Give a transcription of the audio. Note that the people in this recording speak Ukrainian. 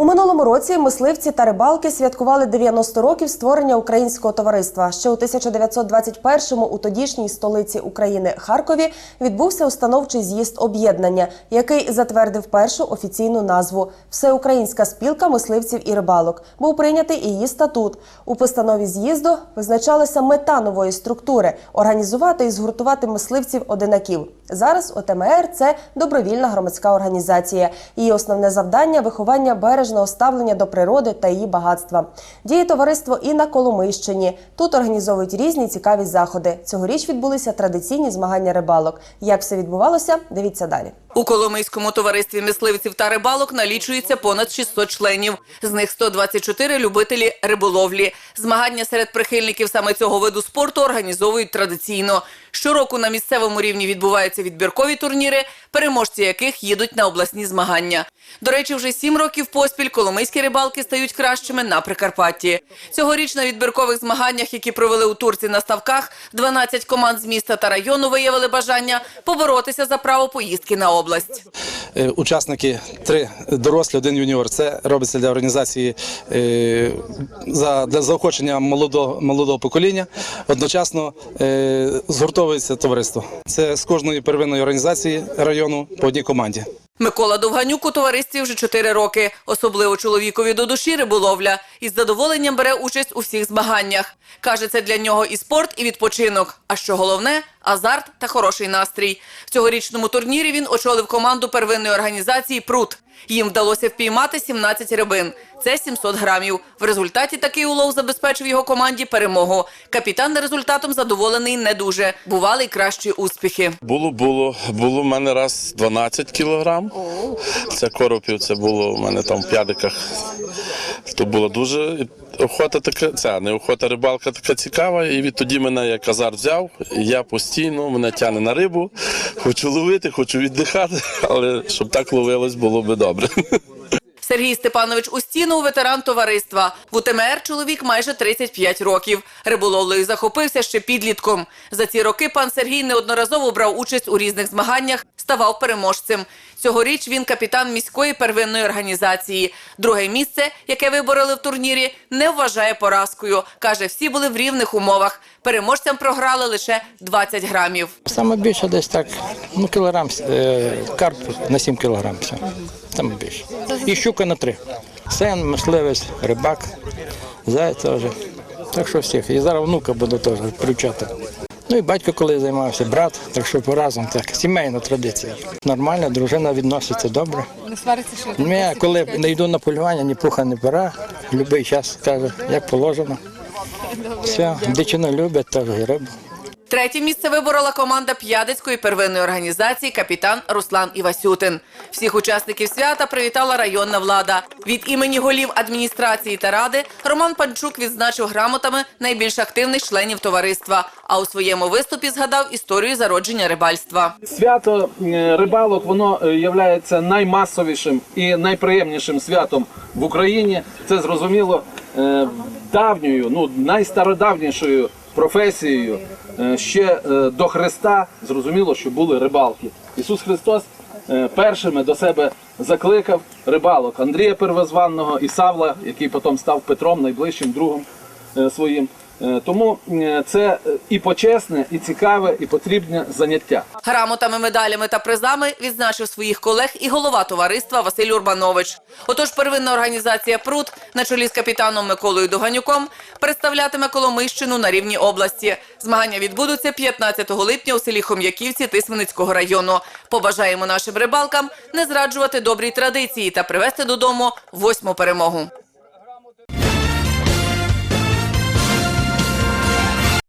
У минулому році мисливці та рибалки святкували 90 років створення українського товариства. Ще у 1921-му у тодішній столиці України Харкові відбувся установчий з'їзд об'єднання, який затвердив першу офіційну назву Всеукраїнська спілка мисливців і рибалок. Був прийнятий і її статут. У постанові з'їзду визначалася мета нової структури організувати і згуртувати мисливців одинаків. Зараз ОТМР це добровільна громадська організація. Її основне завдання виховання бережного ставлення до природи та її багатства. Діє товариство і на Коломийщині. Тут організовують різні цікаві заходи. Цьогоріч відбулися традиційні змагання рибалок. Як все відбувалося, дивіться далі. У Коломийському товаристві мисливців та рибалок налічується понад 600 членів. З них 124 – любителі риболовлі. Змагання серед прихильників саме цього виду спорту організовують традиційно. Щороку на місцевому рівні відбуваються відбіркові турніри, переможці яких їдуть на обласні змагання. До речі, вже сім років поспіль коломийські рибалки стають кращими на Прикарпатті. Цьогоріч на відбіркових змаганнях, які провели у Турці на ставках, 12 команд з міста та району виявили бажання поборотися за право поїздки на область. Е, Учасники три дорослі, один юніор. Це робиться для організації е, за для заохочення молодого молодого покоління. Одночасно е, згуртовується товариство. Це з кожної первинної організації району по одній команді. Микола Довганюк у товаристві вже 4 роки. Особливо чоловікові до душі риболовля. Із задоволенням бере участь у всіх змаганнях. Каже, це для нього і спорт, і відпочинок. А що головне – азарт та хороший настрій. В цьогорічному турнірі він очолив команду первинної організації «Прут». Їм вдалося впіймати 17 рибин. Це 700 грамів. В результаті такий улов забезпечив його команді перемогу. Капітан результатом задоволений не дуже. Бували й кращі успіхи. Було, було. Було в мене раз 12 кілограм. Це коропів, це було в мене там в п'ядиках. То була дуже охота така, ця не охота рибалка така цікава. І відтоді мене як азарт взяв. Я постійно мене тягне на рибу. Хочу ловити, хочу віддихати, але щоб так ловилось, було би добре. Сергій Степанович Устінов – ветеран товариства. В УТМР чоловік майже 35 років. Риболовлею захопився ще підлітком. За ці роки пан Сергій неодноразово брав участь у різних змаганнях, ставав переможцем. Цьогоріч він капітан міської первинної організації. Друге місце, яке вибороли в турнірі, не вважає поразкою. Каже, всі були в рівних умовах. Переможцям програли лише 20 грамів. Саме більше десь так, ну кілограм, е, карп на 7 кілограм. Саме більше. І щука на 3. Сен, мисливець, рибак, заяць теж. Так що всіх. І зараз внука буду теж привчати. Ну і батько коли займався, брат, так що по разом так, сімейна традиція. Нормально, дружина відноситься добре. Не свариться що? Ну, я коли не йду на полювання, ні пуха, ні пора, будь-який час каже, як положено. Все, дичину люблять, теж і рибу. Третє місце виборола команда П'ядицької первинної організації капітан Руслан Івасютин. Всіх учасників свята привітала районна влада. Від імені голів адміністрації та ради Роман Панчук відзначив грамотами найбільш активних членів товариства. А у своєму виступі згадав історію зародження рибальства. Свято е, рибалок воно е, являється наймасовішим і найприємнішим святом в Україні. Це зрозуміло е, давньою, ну найстародавнішою професією. Е, Ще е, до Христа зрозуміло, що були рибалки. Ісус Христос е, першими до себе закликав рибалок Андрія Первозванного і Савла, який потім став Петром, найближчим другом своїм. Е, Тому е, це е, і почесне, і цікаве, і потрібне заняття. Грамотами, медалями та призами відзначив своїх колег і голова товариства Василь Урбанович. Отож, первинна організація «Прут» на чолі з капітаном Миколою Доганюком представлятиме Коломийщину на рівні області. Змагання відбудуться 15 липня у селі Хом'яківці Тисменицького району. Побажаємо нашим рибалкам не зраджувати добрі традиції та привезти додому восьму перемогу.